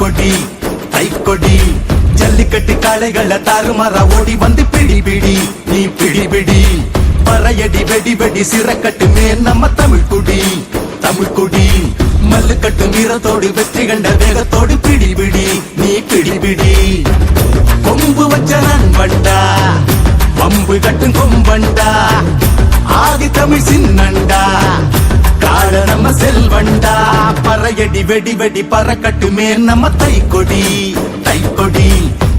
வெடி வெடி கொடி தை கொடி ஜல்லிக்கட்டு காளைகளை தாறுமாற ஓடி வந்து பிடிபிடி நீ பிடிபிடி. பறையடி வெடி வெடி சிறக்கட்டு சிறக்கட்டுமே நம்ம தமிழ் குடி தமிழ் குடி மல்லுக்கட்டு வீரத்தோடு வெற்றி கண்ட வேகத்தோடு பிடிபிடி நீ பிடிபிடி. கொம்பு வச்ச நண்பண்டா பம்பு கட்டும் கொம்பண்டா. ஆதி தமிழ் சின்னண்டா கால நம்ம செல்வண்டா. பறையடி வெடி வெடி பறக்கட்டுமே. நம்ம தை கொடி தை கொடி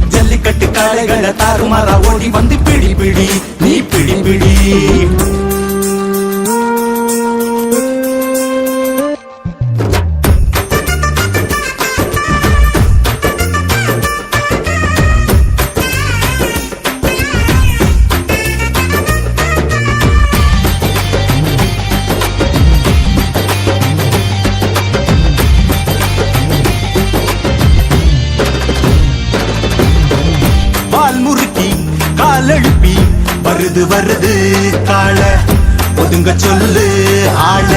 ஜல்லிக்கட்டு காளைகளை தாறுமாறா ஓடி வந்து பிடி பிடி. நீ பிடி பிடி. ஒதுங்க சொல்லு ஆள.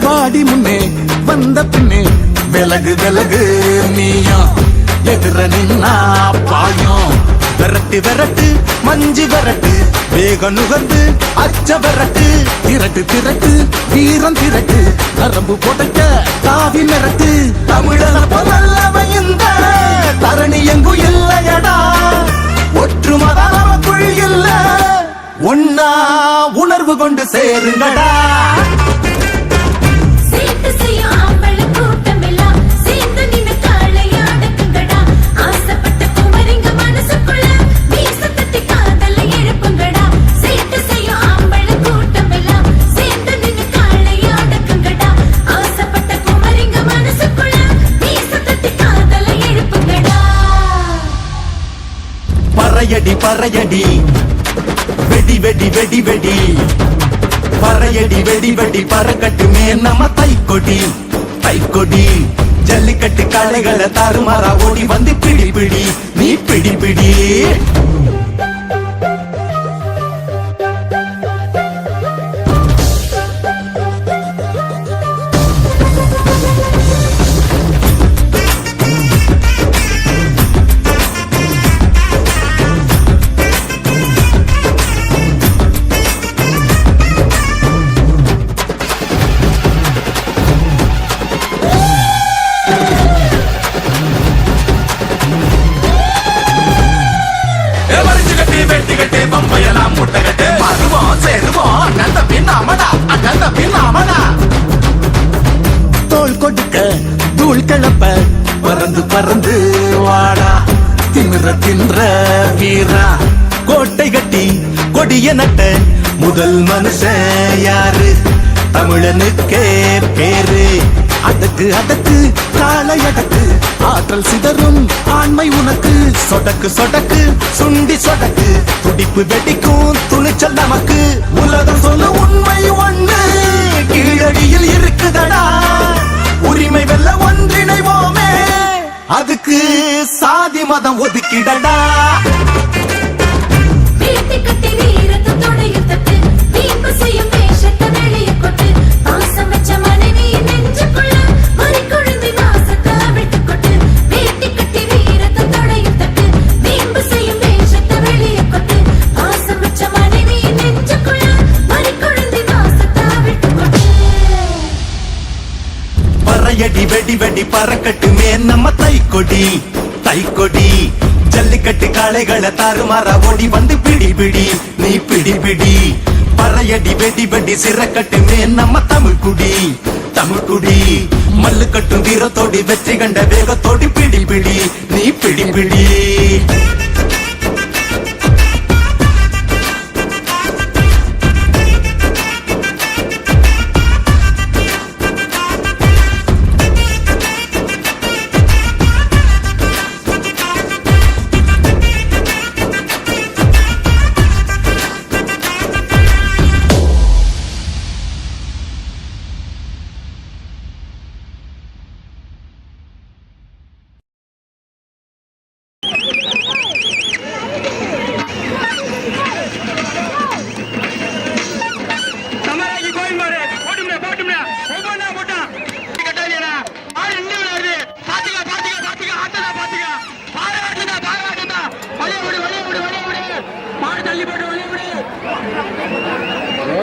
பாடி முன்னே வந்த பின்னே விலகு விலகு நீயும். எதிர நின்னா பாயும். விரட்டு விரட்டு மஞ்சு விரட்டு. வேக நுகர்ந்து அச்ச விரட்டு. திரட்டு திரட்டு வீரம் திரட்டு. நரம்பு போட்டக்க தாவி மிரட்டு. தமிழன பொருளவன் இந்த தரணி எங்கு இல்லையடா. காதலை எழுப்புங்கடா. பறையடி பறையடி. வெடி வெடி வெடி வெடி. பறையடி வெடி வெடி பறக்கட்டுமே நம்ம தைக்கொடி தைக்கொடி. ஜல்லிக்கட்டு கலைகளை தருமாறா ஓடி வந்து பிடி பிடி நீ பிடி பிடி பறந்து வாடா. திமிர தின்ற வீரா. கோட்டை கட்டி கொடிய நட்ட முதல் மனுஷன் யாரு? தமிழனுக்கே பேரு. அதற்கு அதற்கு காலை அடக்கு. ஆற்றல் சிதறும் ஆண்மை உனக்கு. சொடக்கு சொடக்கு சுண்டி சொடக்கு. துடிப்பு வெடிக்கும் துணிச்சல் நமக்கு. உலகம் சொல்ல உண்மை ஒண்ணு. கீழடியில் இருக்குதடா. உரிமை அதுக்கு சாதி மதம் ஒதுக்கிடடா. பறையடி வெடி வெடி பறக்கட்டுமே. நம்ம தை கொடி தை கொடி ஜல்லிக்கட்டு காளைகளை தாறுமாறா ஓடி வந்து பிடி பிடி நீ பிடி பிடி. பறையடி வெடி வெடி சிறக்கட்டுமே நம்ம தமிழ் குடி தமிழ் குடி மல்லு கட்டும் வீரத்தோடி வெற்றி கண்ட வேகத்தோடி பிடி பிடி நீ பிடி பிடி.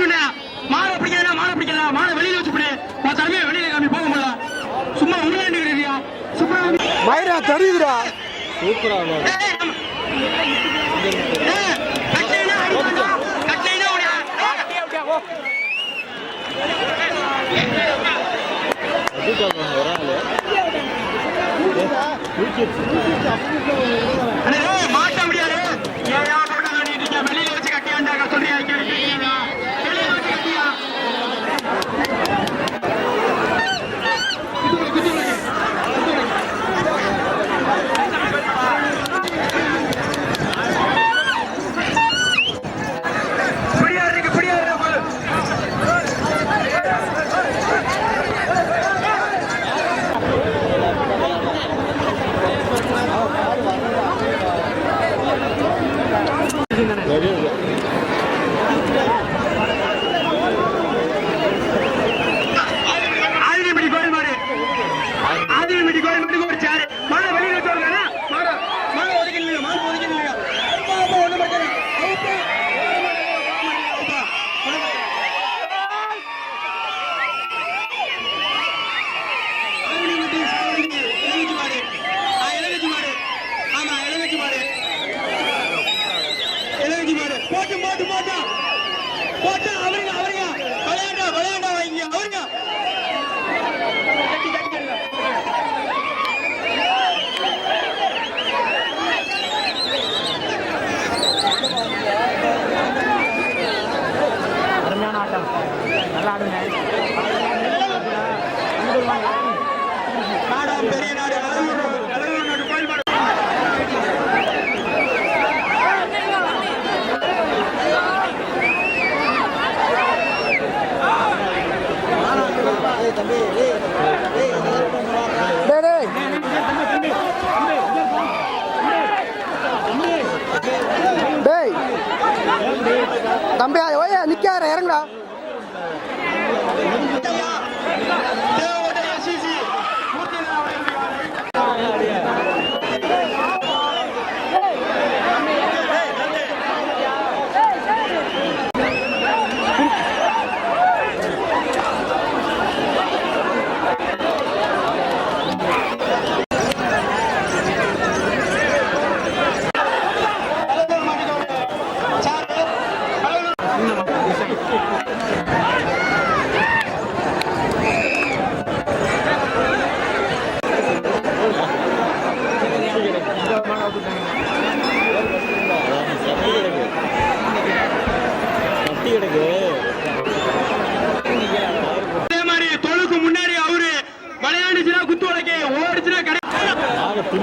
சொல்லணும்னா மாலை பிடிக்காதுனா மாலை பிடிக்கலாம். மாலை வெளியில வச்சு விடு நான் தலைமையை வெளியில காமி போக முடியல சும்மா உண்மையா சும்மா மயிரா தெரியுதுடா. சூப்பரா ஒரு ஆளு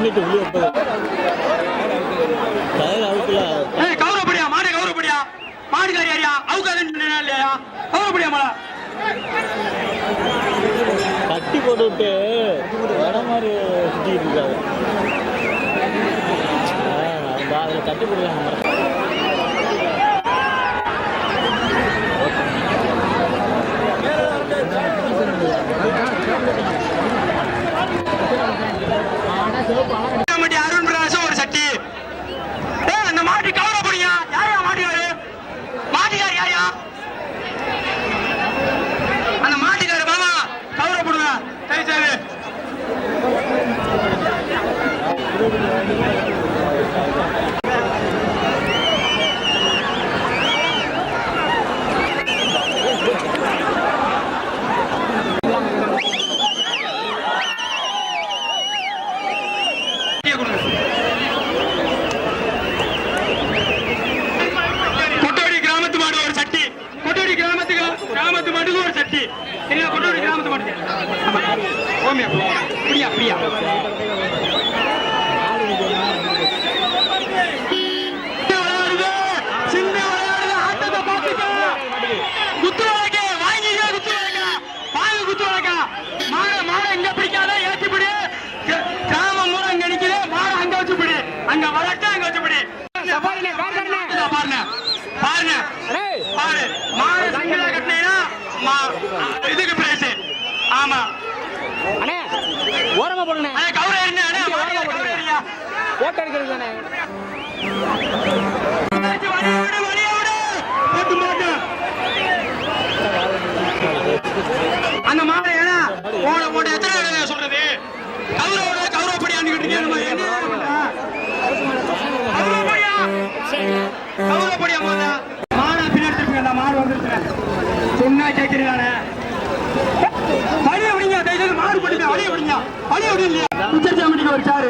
பதினெட்டு புள்ளி ஒன்பது டயர் அவுக்கல கௌரவப்படியா? மாடு கௌரவப்படியா? மாடுக்காரி ஐயா அவுக்காதுன்னு இல்லையா? கௌரவப்படியா மாடா? கட்டி போட்டுவிட்டு வட மாதிரி சுற்றிக்கிட்டு இருக்காரு. அதில் கட்டி போடலாம் 面不弄了，不练不练。ஓரமா போடுங்க ஓட்ட எடுக்கிறது தானே? வழி விடுங்க. வழி விடுங்க. உச்சரிச்சாமட்டிக்கு ஒரு சாரு